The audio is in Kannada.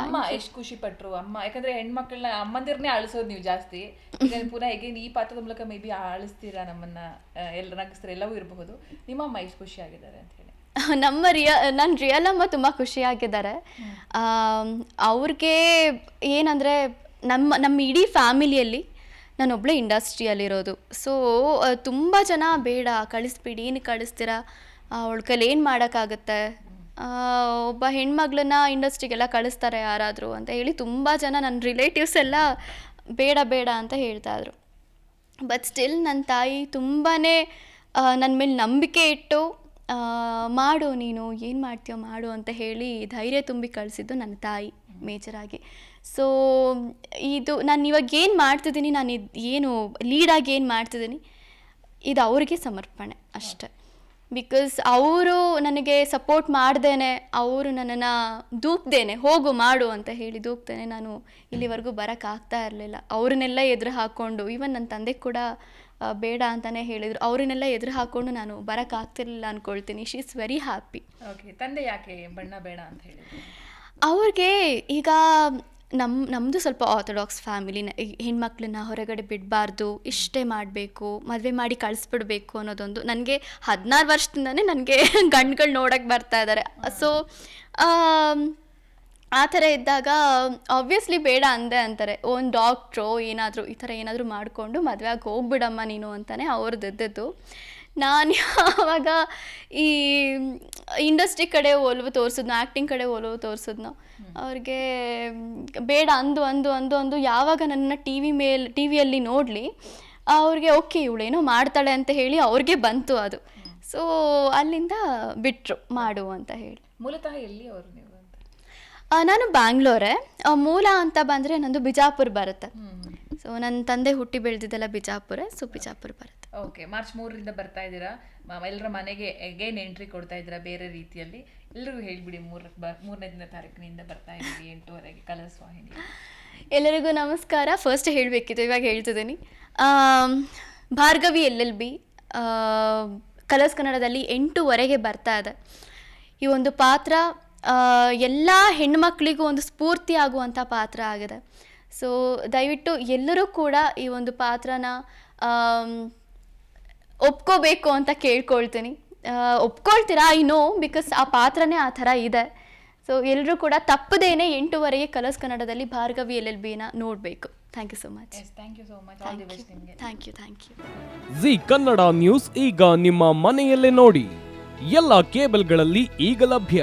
ಅಮ್ಮ ಎಷ್ಟು ಖುಷಿ ಪಟ್ರು ಅಮ್ಮ. ಯಾಕಂದ್ರೆ ಹೆಣ್ಮಕ್ಳನ್ನ ಅಮ್ಮಂದಿರ್ನೇ ಅಳಿಸೋದು ನೀವು ಜಾಸ್ತಿ. ಈಗ ಪುನಃ ಹೇಗೆ ಈ ಪಾತ್ರದ ಮೂಲಕ ಮೇ ಬಿ ಅಳಿಸ್ತೀರಾ ನಮ್ಮನ್ನ ಎಲ್ಲ ನಗಿಸ್ತಾರೆ ಎಲ್ಲವೂ ಇರಬಹುದು. ನಿಮ್ಮ ಅಮ್ಮ ಎಷ್ಟು ಖುಷಿ ಆಗಿದ್ದಾರೆ ಅಂತ ಹೇಳಿ. ನಮ್ಮ ರಿಯ ನನ್ನ ರಿಯಲ್ ಅಮ್ಮ ತುಂಬ ಖುಷಿಯಾಗಿದ್ದಾರೆ. ಅವ್ರಿಗೆ ಏನಂದರೆ ನಮ್ಮ ನಮ್ಮ ಇಡೀ ಫ್ಯಾಮಿಲಿಯಲ್ಲಿ ನಾನೊಬ್ಬಳೇ ಇಂಡಸ್ಟ್ರಿಯಲ್ಲಿರೋದು. ಸೊ ತುಂಬ ಜನ ಬೇಡ ಕಳಿಸ್ಬಿಡಿ ಏನು ಕಳಿಸ್ತೀರಾ? ಅವಳ ಕೈಲಿ ಏನು ಮಾಡೋಕ್ಕಾಗತ್ತೆ? ಒಬ್ಬ ಹೆಣ್ಮಗಳನ್ನ ಇಂಡಸ್ಟ್ರಿಗೆಲ್ಲ ಕಳಿಸ್ತಾರೆ ಯಾರಾದರೂ ಅಂತ ಹೇಳಿ ತುಂಬ ಜನ ನನ್ನ ರಿಲೇಟಿವ್ಸ್ ಎಲ್ಲ ಬೇಡ ಬೇಡ ಅಂತ ಹೇಳ್ತಾ ಇದ್ರು. ಬಟ್ ಸ್ಟಿಲ್ ನನ್ನ ತಾಯಿ ತುಂಬಾ ನನ್ನ ಮೇಲೆ ನಂಬಿಕೆ ಇಟ್ಟು ಮಾಡು ನೀನು, ಏನು ಮಾಡ್ತೀಯೋ ಮಾಡು ಅಂತ ಹೇಳಿ ಧೈರ್ಯ ತುಂಬಿ ಕಳಿಸಿದ್ದು ನನ್ನ ತಾಯಿ ಮೇಜರಾಗಿ ಸೊ ಇದು ನಾನು ಇವಾಗ ಏನು ಮಾಡ್ತಿದ್ದೀನಿ, ನಾನು ಇದು ಏನು ಲೀಡಾಗಿ ಏನು ಮಾಡ್ತಿದ್ದೀನಿ, ಇದು ಅವ್ರಿಗೆ ಸಮರ್ಪಣೆ ಅಷ್ಟೆ. ಬಿಕಾಸ್ ಅವರು ನನಗೆ ಸಪೋರ್ಟ್ ಮಾಡ್ದೇನೆ ಅವರು ನನ್ನನ್ನು ದೂಪ್ದೇನೆ ಹೋಗು ಮಾಡು ಅಂತ ಹೇಳಿ ದೂಕ್ತೇನೆ ನಾನು ಇಲ್ಲಿವರೆಗೂ ಬರೋಕ್ಕಾಗ್ತಾ ಇರಲಿಲ್ಲ. ಅವ್ರನ್ನೆಲ್ಲ ಎದುರು ಹಾಕ್ಕೊಂಡು ಈವನ್ ನನ್ನ ತಂದೆ ಕೂಡ ಬೇಡ ಅಂತಲೇ ಹೇಳಿದರು. ಅವ್ರನ್ನೆಲ್ಲ ಎದುರು ಹಾಕ್ಕೊಂಡು ನಾನು ಬರೋಕ್ಕಾಗ್ತಿರಲಿಲ್ಲ ಅಂದ್ಕೊಳ್ತೀನಿ she is very happy okay ತಂದೆ ಯಾಕೆ ಬಣ್ಣ ಬೇಡ ಅಂತ ಹೇಳಿ ಅವ್ರಿಗೆ ಈಗ ನಮ್ಮ ನಮ್ಮದು ಸ್ವಲ್ಪ ಆರ್ಥೋಡಾಕ್ಸ್ ಫ್ಯಾಮಿಲಿನ ಹೆಣ್ಮಕ್ಳನ್ನ ಹೊರಗಡೆ ಬಿಡಬಾರ್ದು, ಇಷ್ಟೇ ಮಾಡಬೇಕು, ಮದುವೆ ಮಾಡಿ ಕಳಿಸ್ಬಿಡ್ಬೇಕು ಅನ್ನೋದೊಂದು. ನನಗೆ ಹದಿನಾರು ವರ್ಷದಿಂದನೇ ನನಗೆ ಗಂಡುಗಳು ನೋಡೋಕ್ಕೆ ಬರ್ತಾ ಇದ್ದಾರೆ ಸೊ ಆ ಥರ ಇದ್ದಾಗ ಆಬ್ವಿಯಸ್ಲಿ ಬೇಡ ಅಂದೆ ಅಂತಾರೆ. ಒಂದು ಡಾಕ್ಟ್ರು ಏನಾದರೂ ಈ ಥರ ಏನಾದರೂ ಮಾಡಿಕೊಂಡು ಮದುವೆ ಆಗಿ ಹೋಗ್ಬಿಡಮ್ಮ ನೀನು ಅಂತಾನೆ ಅವ್ರದ್ದು ಇದ್ದದ್ದು. ನಾನು ಯಾವಾಗ ಈ ಇಂಡಸ್ಟ್ರಿ ಕಡೆ ಒಲವು ತೋರಿಸಿದ್ನೋ ಆ್ಯಕ್ಟಿಂಗ್ ಕಡೆ ಒಲವು ತೋರಿಸಿದ್ನೋ ಅವ್ರಿಗೆ ಬೇಡ ಅಂದು ಅಂದು ಅಂದು ಅಂದು ಯಾವಾಗ ನನ್ನ ಟಿ ವಿ ಮೇಲೆ ಟಿ ವಿಯಲ್ಲಿ ನೋಡಲಿ ಅವ್ರಿಗೆ ಓಕೆ ಇವಳೇನೋ ಮಾಡ್ತಾಳೆ ಅಂತ ಹೇಳಿ ಅವ್ರಿಗೆ ಬಂತು ಅದು. ಸೊ ಅಲ್ಲಿಂದ ಬಿಟ್ಟರು ಮಾಡು ಅಂತ ಹೇಳಿ. ಮೂಲತಃ ಎಲ್ಲಿ ಅವರು ನೀವು ನಾನು ಬ್ಯಾಂಗ್ಳೂರೇ. ಮೂಲ ಅಂತ ಬಂದರೆ ನಂದು ಬಿಜಾಪುರ್ ಬರುತ್ತೆ. ಸೊ ನನ್ನ ತಂದೆ ಹುಟ್ಟಿ ಬೆಳೆದಿದ್ದೆಲ್ಲ ಬಿಜಾಪುರ ಸೊ ಬಿಜಾಪುರ ಬರುತ್ತೆ. ಓಕೆ ಮಾರ್ಚ್ ಮೂರರಿಂದ ಬರ್ತಾ ಇದ್ದೀರಾ? ಎಲ್ಲರ ಮನೆಗೆ ಅಗೇನ್ ಎಂಟ್ರಿ ಕೊಡ್ತಾ ಇದ್ದೀರಾ ಬೇರೆ ರೀತಿಯಲ್ಲಿ? ಎಲ್ಲರಿಗೂ ಹೇಳಿಬಿಡಿ ಮೂರ ಬ ಮೂರನೇ ತಾರೀಕಿನಿಂದ ಬರ್ತಾ ಇದ್ದೀವಿ ಎಂಟುವರೆಗೆ ಕಲರ್ಸ್ ವಾಹಿನಿ ಎಲ್ಲರಿಗೂ ನಮಸ್ಕಾರ. ಫಸ್ಟ್ ಹೇಳಬೇಕಿತ್ತು ಇವಾಗ ಹೇಳ್ತಿದ್ದೀನಿ. Bhargavi L L B colors ಕನ್ನಡದಲ್ಲಿ ಎಂಟುವರೆಗೆ ಬರ್ತಾ ಇದೆ. ಈ ಒಂದು ಪಾತ್ರ ಎಲ್ಲ ಹೆಣ್ಮಕ್ಳಿಗೂ ಒಂದು ಸ್ಫೂರ್ತಿ ಆಗುವಂಥ ಪಾತ್ರ ಆಗಿದೆ. ಸೊ ದಯವಿಟ್ಟು ಎಲ್ಲರೂ ಕೂಡ ಈ ಒಂದು ಪಾತ್ರನ ಒಪ್ಕೋಬೇಕು ಅಂತ ಕೇಳ್ಕೊಳ್ತೀನಿ. ಒಪ್ಕೊಳ್ತೀರಾ ಐ ನೋ ಬಿಕಾಸ್ ಆ ಪಾತ್ರನೇ ಆ ಥರ ಇದೆ. ಸೊ ಎಲ್ಲರೂ ಕೂಡ ತಪ್ಪದೇನೆ ಎಂಟುವರೆಗೆ ಕಲರ್ಸ್ ಕನ್ನಡದಲ್ಲಿ ಭಾರ್ಗವಿ ಎಲ್ ಎಲ್ ಬಿನ ನೋಡಬೇಕು. Thank you so much yes thank you so much all the best ನಿಮಗೆ. Thank you thank you Zee Kannada news ಈಗ ನಿಮ್ಮ ಮನೆಯಲ್ಲೇ ನೋಡಿ. ಎಲ್ಲ ಕೇಬಲ್ಗಳಲ್ಲಿ ಈಗ ಲಭ್ಯ.